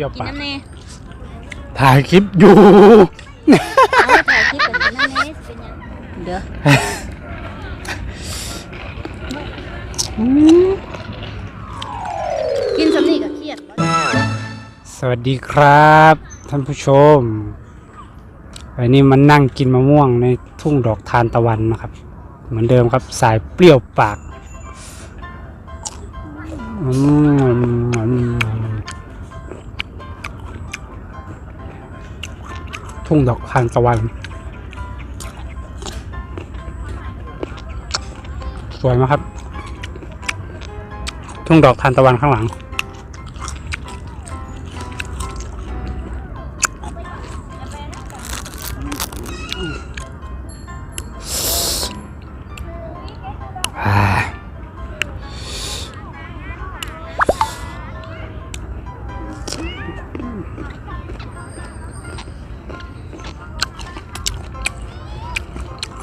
รี้ยวกินปากน้ำเน่ถ่ายคลิปอยู่ เอาถ่ายคลิปกับกินน้ำเน่เป็นหยังเด้อกินสำนีกับเครียดบ่สวัสดีครับ ท่านผู้ชมวันนี้มันนั่งกินมะม่วงในทุ่งดอกทานตะวันนะครับ เหมือนเดิมครับสายเปรี้ยวปาก ทุ่งดอกทานตะวัน สวยไหมครับ ทุ่งดอกทานตะวันข้างหลัง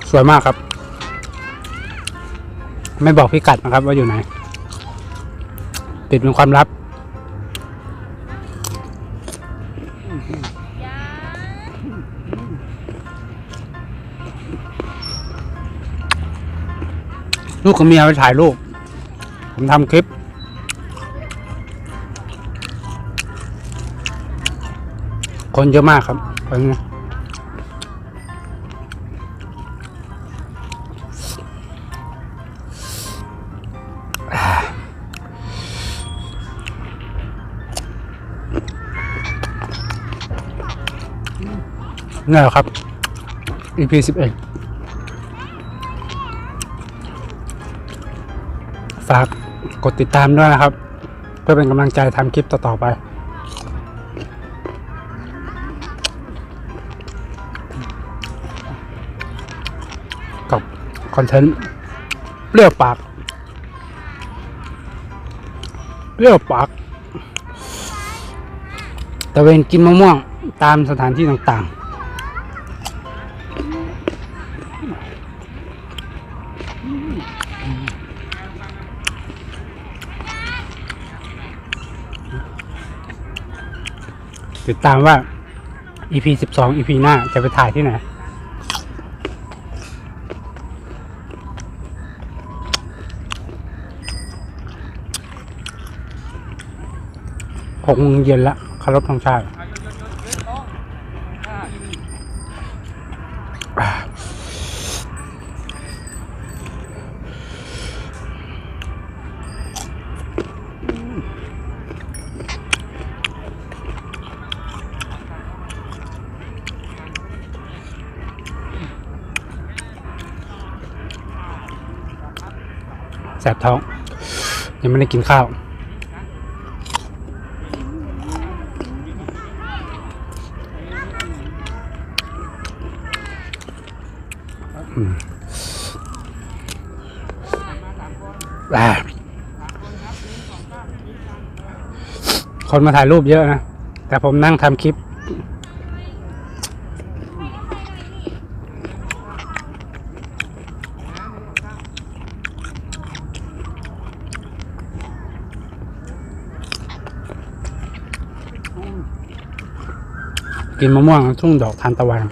สวยมากครับ ไม่บอกพิกัดนะครับว่าอยู่ไหน ปิดเป็นความลับ ลูกกับเมียไปถ่ายรูป ผมทำคลิปคนเยอะมากครับคนนี้ นี่แหละครับ EP สิบเอ็ดฝากกดติดตามด้วยนะครับ เพื่อเป็นกำลังใจทำคลิปต่อ ๆ ไป กับคอนเทนต์เปรี้ยวปากเปรี้ยวปากตะเวนกินมะม่วง ตามสถานที่ต่างๆ ติดตามว่า EP สิบสอง EP หน้าจะไปถ่ายที่ไหนหกโมงเย็นละคารพธงชาติ สบท้อง ยังไม่ได้กินข้าวอ่าคนมาถ่ายรูปเยอะนะ แต่ผมนั่งทำคลิป กินมะม่วงทุ่งดอกทานตะวัน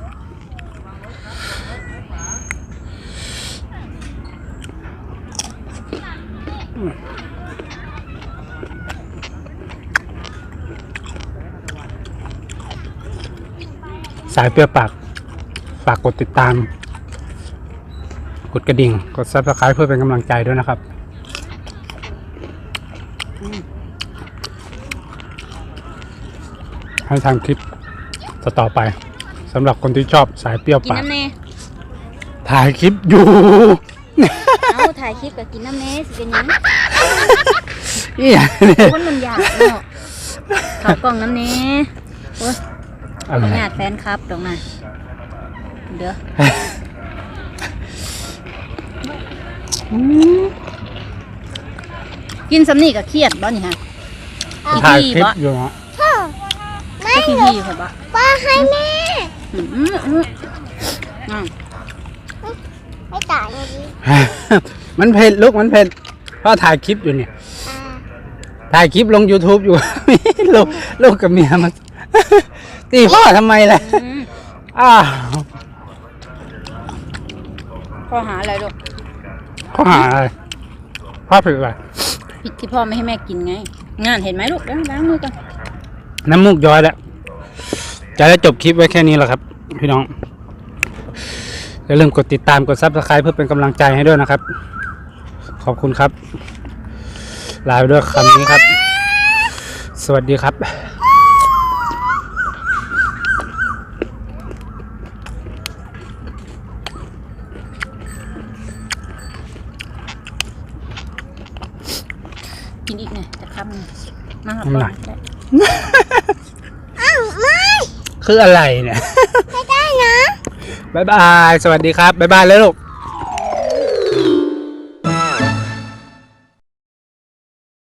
สายเปรี้ยวปากฝากกดติดตาม กดกระดิ่ง กดซับสไคร b e เพื่อเป็นกำลังใจด้วยนะครับให้ทำคลิป ต่อๆไปสำหรับคนที่ชอบสายเปรี้ยวกินปากน้ำเน่ถ่ายคลิปอยู่ เอาถ่ายคลิปกับกินน้ำเน่สิเป็นหยังนี่เนี่ยคนมันอยากเนาะเขากล่องน้ำเน่โอ้ยอะไร ญาติแฟนครับตรงนั้นเด้อกินสำนีกับเครียดบ่นี่ฮะถ่ายคลิปอยู่ฮะก็ พี่พี่เหรอบ่ป้าให้แม่อืมอืมอืมอืมไม่ตายเลยมันเผ็ดลูกมันเผ็ดพ่อถ่ายคลิปอยู่เนี่ย ถ่ายคลิปลง YouTube อยู่ ลูกลูกกับเมียมันตีพ่อทำไมล่ะอ้าวพ่อหาอะไรลูกข้อหาอะไรพ่อผิดอะไรผิดที่พ่อไม่ให้แม่กินไง งานเห็นไหมลูกล้างล้างมือก่อนน้ำมูกย้อยแล้ว จะได้จบคลิปไว้แค่นี้แหละครับ พี่น้องอย่าลืมกดติดตามกดซับสไคร b ์เพื่อเป็นกำลังใจให้ด้วยนะครับ ขอบคุณครับ ลาไปด้วยคำนี้ครับ สวัสดีครับกินอีกหน่อยจะคำหนึ่งมาหาทำไมพ่อได้อ้าวไม่ คืออะไรเนี่ยไม่ได้นะบ๊ายบาย สวัสดีครับบ๊ายบายเลยลูก